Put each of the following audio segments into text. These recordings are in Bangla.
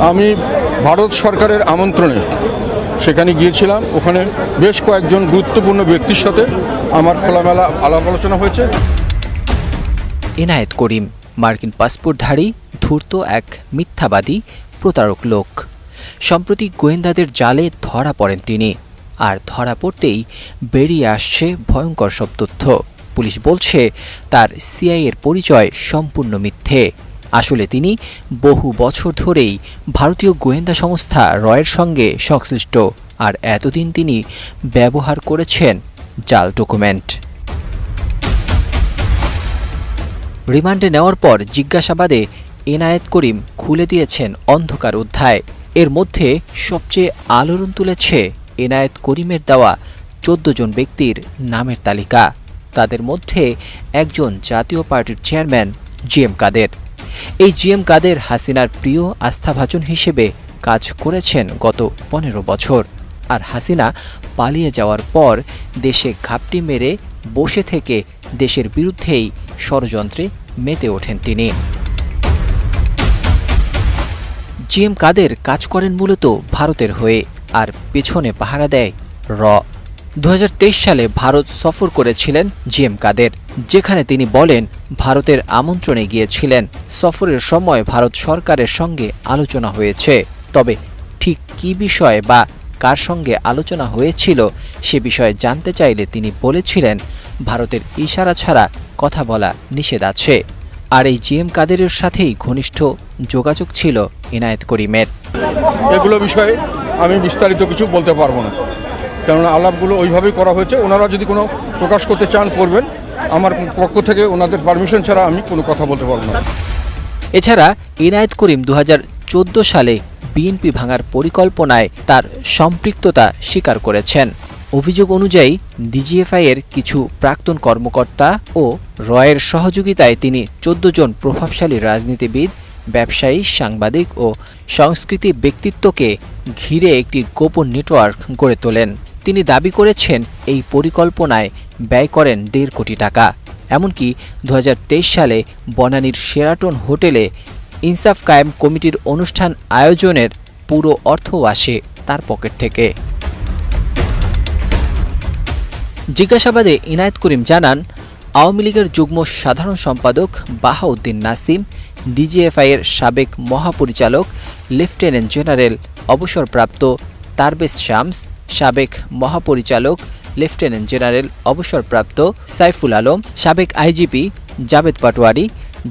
আমি ভারত সরকারের আমন্ত্রণে সেখানে গিয়েছিলাম। ওখানে বেশ কয়েকজন গুরুত্বপূর্ণ ব্যক্তির সাথে আমার খোলামেলা আলাপ আলোচনা হয়েছে। এনায়েত করিম, মার্কিন পাসপোর্টধারী, ধূর্ত এক মিথ্যাবাদী, প্রতারক লোক। সম্প্রতি গোয়েন্দাদের জালে ধরা পড়েন তিনি। আর ধরা পড়তেই বেরিয়ে আসছে ভয়ঙ্কর সব তথ্য। পুলিশ বলছে, তার সিআইয়ের পরিচয় সম্পূর্ণ মিথ্যে। আসলে তিনি বহু বছর ধরেই ভারতীয় গোয়েন্দা সংস্থা রয়ের সঙ্গে সংশ্লিষ্ট, আর এতদিন তিনি ব্যবহার করেছেন জাল ডকুমেন্ট। রিমান্ডে নেওয়ার পর জিজ্ঞাসাবাদে এনায়েত করিম খুলে দিয়েছেন অন্ধকার অধ্যায়। এর মধ্যে সবচেয়ে আলোড়ন তুলেছে এনায়েত করিমের দেওয়া চোদ্দ জন ব্যক্তির নামের তালিকা। তাদের মধ্যে একজন জাতীয় পার্টির চেয়ারম্যান জি এম কাদের। এই জি এম কাদের হাসিনার প্রিয় আস্থাভাজন হিসেবে কাজ করেছেন গত পনেরো বছর। আর হাসিনা পালিয়ে যাওয়ার পর দেশে ঘাপটি মেরে বসে থেকে দেশের বিরুদ্ধেই ষড়যন্ত্রে মেতে ওঠেন তিনি। জি এম কাদের কাজ করেন মূলত ভারতের হয়ে, আর পেছনে পাহারা দেয় র। দু হাজার তেইশ সালে ভারত সফর করেছিলেন জি এম কাদের। যেখানে তিনি বলেন, ভারতের আমন্ত্রণে গিয়েছিলেন। সফরের সময় ভারত সরকারের সঙ্গে আলোচনা হয়েছে। তবে ঠিক কী বিষয়ে বা কার সঙ্গে আলোচনা হয়েছিল, সে বিষয়ে জানতে চাইলে তিনি বলেছিলেন, ভারতের ইশারা ছাড়া কথা বলা নিষেধ আছে। আর এই জি এম কাদেরের সাথেই ঘনিষ্ঠ যোগাযোগ ছিল ইনায়েত করিমের। এগুলো বিষয়ে আমি বিস্তারিত কিছু বলতে পারব না। কেননা আলাপগুলো ওইভাবেই করা হয়েছে। ওনারা যদি কোনো প্রকাশ করতে চান, করবেন। আমার পক্ষ থেকে ওনাদের পারমিশন ছাড়া আমি কোনো কথা বলতে পারব না। এছাড়া ইনায়েত করিম দুহাজার চোদ্দ সালে বিএনপি ভাঙার পরিকল্পনায় তার সম্পৃক্ততা স্বীকার করেছেন। অভিযোগ অনুযায়ী ডিজিএফআই এর কিছু প্রাক্তন কর্মকর্তা ও রয়ের সহযোগিতায় তিনি চোদ্দ জন প্রভাবশালী রাজনীতিবিদ, ব্যবসায়ী, সাংবাদিক ও সংস্কৃতি ব্যক্তিত্বকে ঘিরে একটি গোপন নেটওয়ার্ক গড়ে তোলেন। তিনি দাবি করেছেন, এই পরিকল্পনায় ব্যয় করেন দেড় কোটি টাকা। এমনকি দু হাজার তেইশ সালে বনানীর শেরাটন হোটেলে ইনসাফ কায়েম কমিটির অনুষ্ঠান আয়োজনের পুরো অর্থ আসে তার পকেট থেকে। জিজ্ঞাসাবাদে ইনায়েত করিম জানান, আওয়ামী লীগের যুগ্ম সাধারণ সম্পাদক বাহাউদ্দিন নাসিম, ডিজিএফআই এর সাবেক মহাপরিচালক লেফটেন্যান্ট জেনারেল অবসরপ্রাপ্ত তারবেশ শামস, সাবেক মহাপরিচালক লেফটেন্যান্ট জেনারেল অবসরপ্রাপ্ত সাইফুল আলম, সাবেক আইজিপি জাবেদ পাটোয়ারি,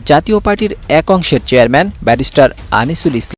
জাতীয় পার্টির এক অংশের চেয়ারম্যান ব্যারিস্টার আনিসুল ইসলাম।